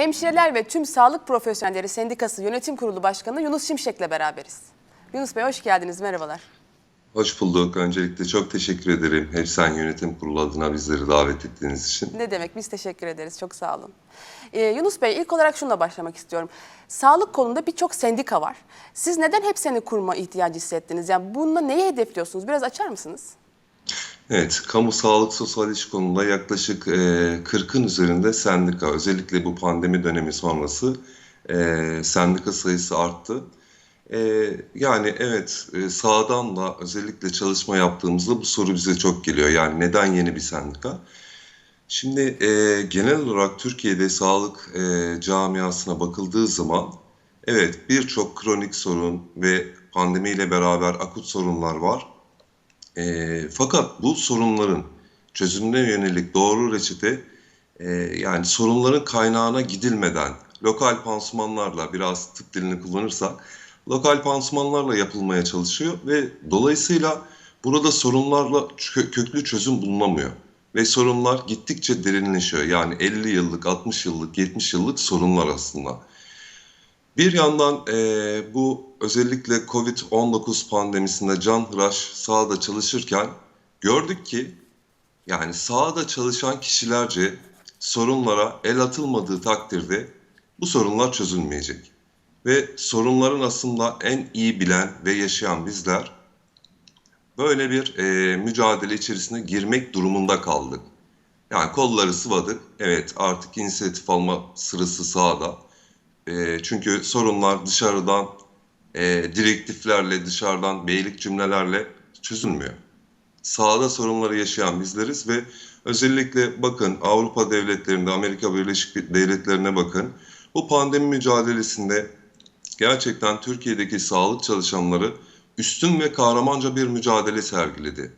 Hemşireler ve Tüm Sağlık Profesyonelleri Sendikası Yönetim Kurulu Başkanı Yunus Şimşek'le beraberiz. Yunus Bey hoş geldiniz, merhabalar. Hoş bulduk. Öncelikle çok teşekkür ederim. Hepsen Yönetim Kurulu adına bizleri davet ettiğiniz için. Ne demek, biz teşekkür ederiz, çok sağ olun. Ee, Yunus Bey, ilk olarak şununla başlamak istiyorum. Sağlık kolunda birçok sendika var. Siz neden hepsini kurma ihtiyacı hissettiniz? Yani bununla neyi hedefliyorsunuz? Biraz açar mısınız? Evet, kamu sağlık sosyal iş konusunda yaklaşık e, 40'ın üzerinde sendika, özellikle bu pandemi dönemi sonrası e, sendika sayısı arttı. E, yani evet, e, sağdan da özellikle çalışma yaptığımızda bu soru bize çok geliyor. Yani neden yeni bir sendika? Şimdi e, genel olarak Türkiye'de sağlık e, camiasına bakıldığı zaman evet birçok kronik sorun ve pandemiyle beraber akut sorunlar var. E, fakat bu sorunların çözümüne yönelik doğru reçete e, yani sorunların kaynağına gidilmeden lokal pansumanlarla biraz tıp dilini kullanırsak lokal pansumanlarla yapılmaya çalışıyor ve dolayısıyla burada sorunlarla kö- köklü çözüm bulunamıyor. Ve sorunlar gittikçe derinleşiyor. Yani 50 yıllık, 60 yıllık, 70 yıllık sorunlar aslında. Bir yandan eee, bu özellikle Covid-19 pandemisinde canhıraş sahada çalışırken gördük ki yani sahada çalışan kişilerce sorunlara el atılmadığı takdirde bu sorunlar çözülmeyecek. Ve sorunların aslında en iyi bilen ve yaşayan bizler böyle bir eee, mücadele içerisine girmek durumunda kaldık. Yani kolları sıvadık. Evet artık inisiyatif alma sırası sahada. E, çünkü sorunlar dışarıdan e, direktiflerle, dışarıdan beylik cümlelerle çözülmüyor. Sahada sorunları yaşayan bizleriz ve özellikle bakın Avrupa devletlerinde, Amerika Birleşik Devletleri'ne bakın. Bu pandemi mücadelesinde gerçekten Türkiye'deki sağlık çalışanları üstün ve kahramanca bir mücadele sergiledi.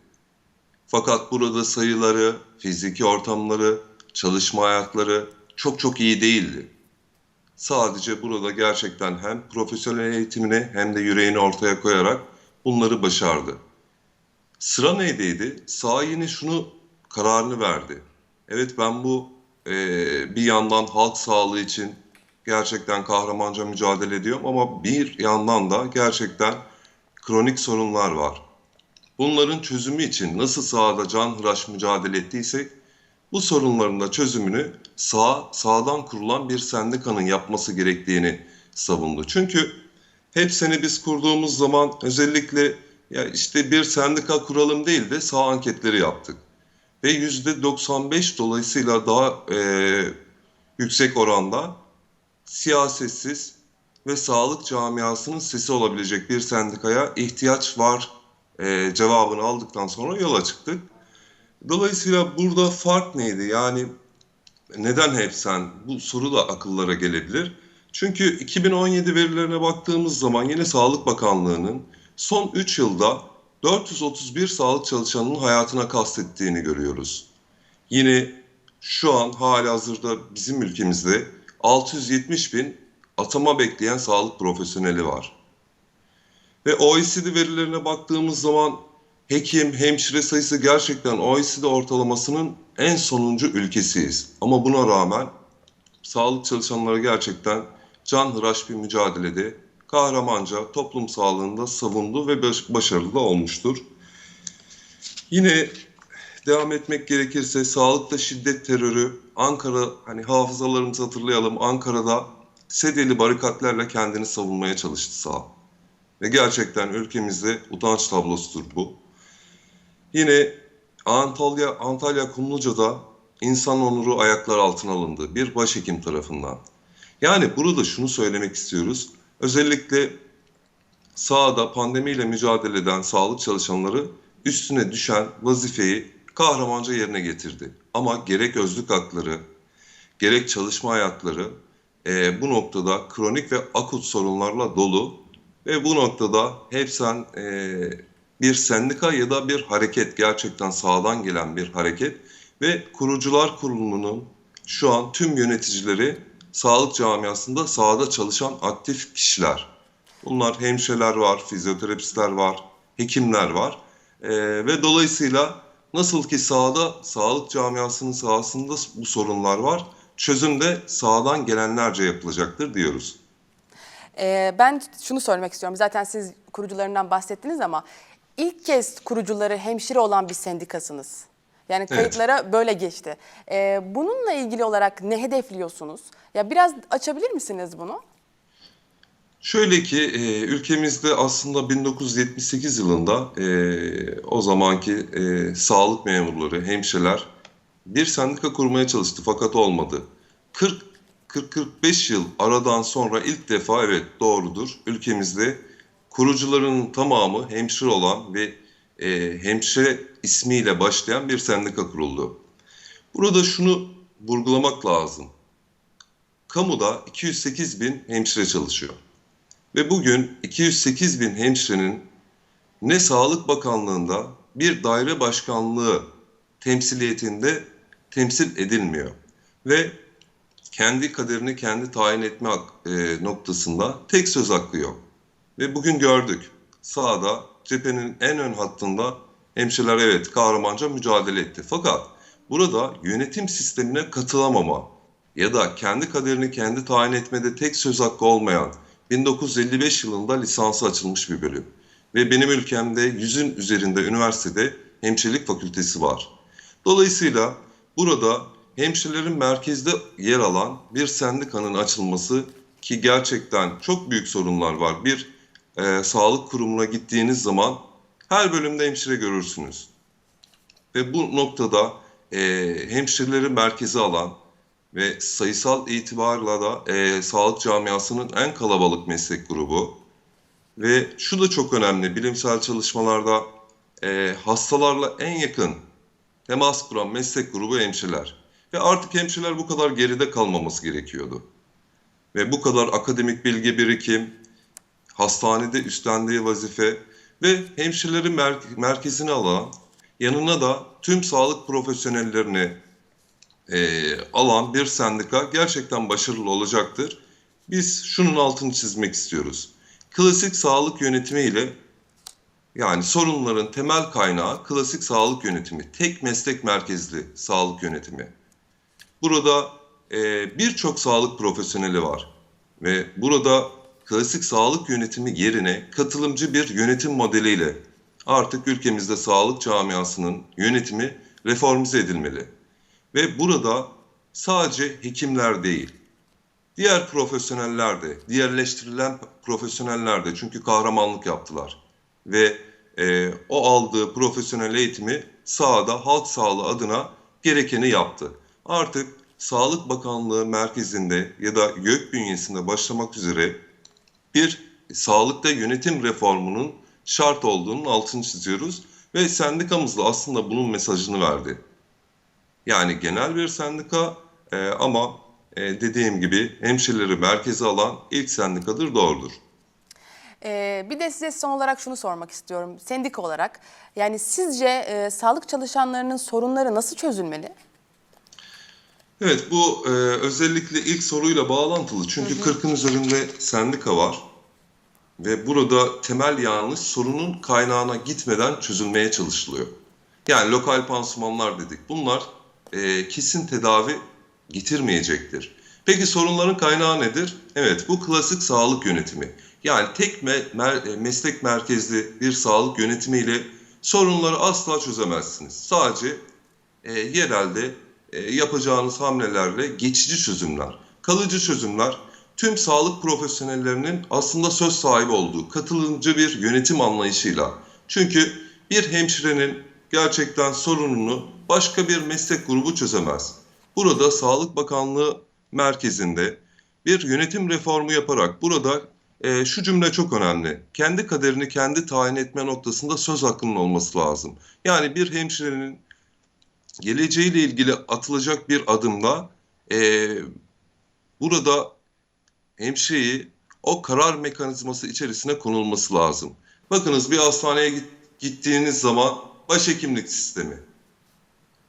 Fakat burada sayıları, fiziki ortamları, çalışma hayatları çok çok iyi değildi. Sadece burada gerçekten hem profesyonel eğitimini hem de yüreğini ortaya koyarak bunları başardı. Sıra neydiydi? Sağ yine şunu kararını verdi. Evet ben bu eee, bir yandan halk sağlığı için gerçekten kahramanca mücadele ediyorum ama bir yandan da gerçekten kronik sorunlar var. Bunların çözümü için nasıl sahada canhıraş mücadele ettiysek bu sorunların da çözümünü sağ, sağdan kurulan bir sendikanın yapması gerektiğini savundu. Çünkü hepsini biz kurduğumuz zaman özellikle ya işte bir sendika kuralım değil de sağ anketleri yaptık. Ve yüzde 95 dolayısıyla daha eee, yüksek oranda siyasetsiz ve sağlık camiasının sesi olabilecek bir sendikaya ihtiyaç var eee, cevabını aldıktan sonra yola çıktık. Dolayısıyla burada fark neydi? Yani neden hep sen? Bu soru da akıllara gelebilir. Çünkü 2017 verilerine baktığımız zaman yine Sağlık Bakanlığı'nın son 3 yılda 431 sağlık çalışanının hayatına kastettiğini görüyoruz. Yine şu an halihazırda bizim ülkemizde 670 bin atama bekleyen sağlık profesyoneli var. Ve OECD verilerine baktığımız zaman hekim, hemşire sayısı gerçekten OECD ortalamasının en sonuncu ülkesiyiz. Ama buna rağmen sağlık çalışanları gerçekten canhıraş bir mücadelede kahramanca toplum sağlığında savundu ve baş- başarılı da olmuştur. Yine devam etmek gerekirse sağlıkta şiddet terörü Ankara hani hafızalarımızı hatırlayalım Ankara'da sedeli barikatlarla kendini savunmaya çalıştı sağ. Ve gerçekten ülkemizde utanç tablosudur bu. Yine Antalya, Antalya Kumluca'da insan onuru ayaklar altına alındı bir başhekim tarafından. Yani burada şunu söylemek istiyoruz. Özellikle sahada pandemiyle mücadele eden sağlık çalışanları üstüne düşen vazifeyi kahramanca yerine getirdi. Ama gerek özlük hakları, gerek çalışma hayatları e, bu noktada kronik ve akut sorunlarla dolu ve bu noktada hep sen e, bir sendika ya da bir hareket gerçekten sağdan gelen bir hareket ve kurucular kurulunun şu an tüm yöneticileri sağlık camiasında sahada çalışan aktif kişiler. Bunlar hemşireler var, fizyoterapistler var, hekimler var E, ve dolayısıyla nasıl ki sahada sağlık camiasının sahasında bu sorunlar var çözüm de sağdan gelenlerce yapılacaktır diyoruz. Ee, ben şunu sormak istiyorum. Zaten siz kurucularından bahsettiniz ama ilk kez kurucuları hemşire olan bir sendikasınız. Yani kayıtlara böyle geçti. Ee, bununla ilgili olarak ne hedefliyorsunuz? Ya biraz açabilir misiniz bunu? Şöyle ki e, ülkemizde aslında 1978 yılında e, o zamanki e, sağlık memurları, hemşireler bir sendika kurmaya çalıştı fakat olmadı. 40 40-45 yıl aradan sonra ilk defa evet doğrudur ülkemizde kurucuların tamamı hemşire olan ve e, hemşire ismiyle başlayan bir sendika kuruldu. Burada şunu vurgulamak lazım. Kamuda 208 bin hemşire çalışıyor. Ve bugün 208 bin hemşirenin ne Sağlık Bakanlığı'nda bir daire başkanlığı temsiliyetinde temsil edilmiyor. Ve kendi kaderini kendi tayin etme e, noktasında tek söz hakkı yok. Ve bugün gördük sahada cephenin en ön hattında hemşireler evet kahramanca mücadele etti. Fakat burada yönetim sistemine katılamama ya da kendi kaderini kendi tayin etmede tek söz hakkı olmayan 1955 yılında lisansı açılmış bir bölüm. Ve benim ülkemde yüzün üzerinde üniversitede hemşirelik fakültesi var. Dolayısıyla burada hemşirelerin merkezde yer alan bir sendikanın açılması ki gerçekten çok büyük sorunlar var. Bir e, sağlık kurumuna gittiğiniz zaman her bölümde hemşire görürsünüz. Ve bu noktada e, hemşireleri merkeze alan ve sayısal itibarla da e, sağlık camiasının en kalabalık meslek grubu. Ve şu da çok önemli, bilimsel çalışmalarda e, hastalarla en yakın temas kuran meslek grubu hemşireler. Ve artık hemşireler bu kadar geride kalmaması gerekiyordu. Ve bu kadar akademik bilgi birikim, hastanede üstlendiği vazife ve hemşireleri mer- merkezine alan, yanına da tüm sağlık profesyonellerini e, alan bir sendika gerçekten başarılı olacaktır. Biz şunun altını çizmek istiyoruz. Klasik sağlık yönetimi ile yani sorunların temel kaynağı klasik sağlık yönetimi, tek meslek merkezli sağlık yönetimi. Burada e, birçok sağlık profesyoneli var ve burada klasik sağlık yönetimi yerine katılımcı bir yönetim modeliyle artık ülkemizde sağlık camiasının yönetimi reformize edilmeli. Ve burada sadece hekimler değil, diğer profesyoneller de, diğerleştirilen profesyoneller de çünkü kahramanlık yaptılar. Ve e, o aldığı profesyonel eğitimi sahada halk sağlığı adına gerekeni yaptı. Artık Sağlık Bakanlığı merkezinde ya da YÖK bünyesinde başlamak üzere bir sağlıkta yönetim reformunun şart olduğunun altını çiziyoruz. Ve sendikamız da aslında bunun mesajını verdi. Yani genel bir sendika e, ama e, dediğim gibi hemşireleri merkeze alan ilk sendikadır doğrudur. Ee, bir de size son olarak şunu sormak istiyorum. Sendika olarak yani sizce e, sağlık çalışanlarının sorunları nasıl çözülmeli? Evet bu e, özellikle ilk soruyla bağlantılı çünkü 40'ın üzerinde sendika var ve burada temel yanlış sorunun kaynağına gitmeden çözülmeye çalışılıyor. Yani lokal pansumanlar dedik bunlar e, kesin tedavi getirmeyecektir. Peki sorunların kaynağı nedir? Evet bu klasik sağlık yönetimi. Yani tek me- mer- e, meslek merkezli bir sağlık yönetimiyle sorunları asla çözemezsiniz. Sadece e, yerelde e, yapacağınız hamlelerle geçici çözümler, kalıcı çözümler tüm sağlık profesyonellerinin aslında söz sahibi olduğu katılımcı bir yönetim anlayışıyla. Çünkü bir hemşirenin gerçekten sorununu başka bir meslek grubu çözemez. Burada Sağlık Bakanlığı merkezinde bir yönetim reformu yaparak burada e, şu cümle çok önemli. Kendi kaderini kendi tayin etme noktasında söz hakkının olması lazım. Yani bir hemşirenin geleceğiyle ilgili atılacak bir adımda e, burada hemşireyi o karar mekanizması içerisine konulması lazım. Bakınız bir hastaneye git- gittiğiniz zaman başhekimlik sistemi.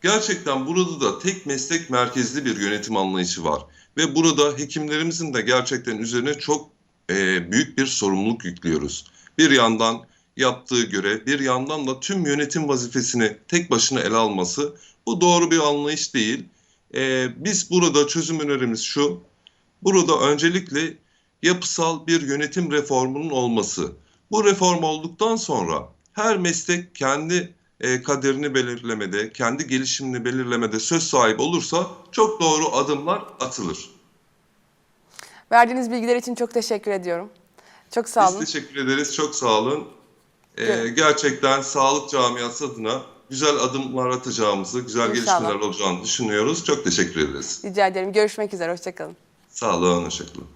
Gerçekten burada da tek meslek merkezli bir yönetim anlayışı var. Ve burada hekimlerimizin de gerçekten üzerine çok e, büyük bir sorumluluk yüklüyoruz. Bir yandan yaptığı görev, bir yandan da tüm yönetim vazifesini tek başına ele alması bu doğru bir anlayış değil. Ee, biz burada çözüm önerimiz şu. Burada öncelikle yapısal bir yönetim reformunun olması. Bu reform olduktan sonra her meslek kendi e, kaderini belirlemede, kendi gelişimini belirlemede söz sahibi olursa çok doğru adımlar atılır. Verdiğiniz bilgiler için çok teşekkür ediyorum. Çok sağ olun. Biz teşekkür ederiz. Çok sağ olun. Ee, Evet. gerçekten sağlık camiası adına güzel adımlar atacağımızı, güzel İnşallah. gelişmeler olacağını düşünüyoruz. Çok teşekkür ederiz. Rica ederim. Görüşmek üzere. Hoşçakalın. Sağ olun, hoşçakalın.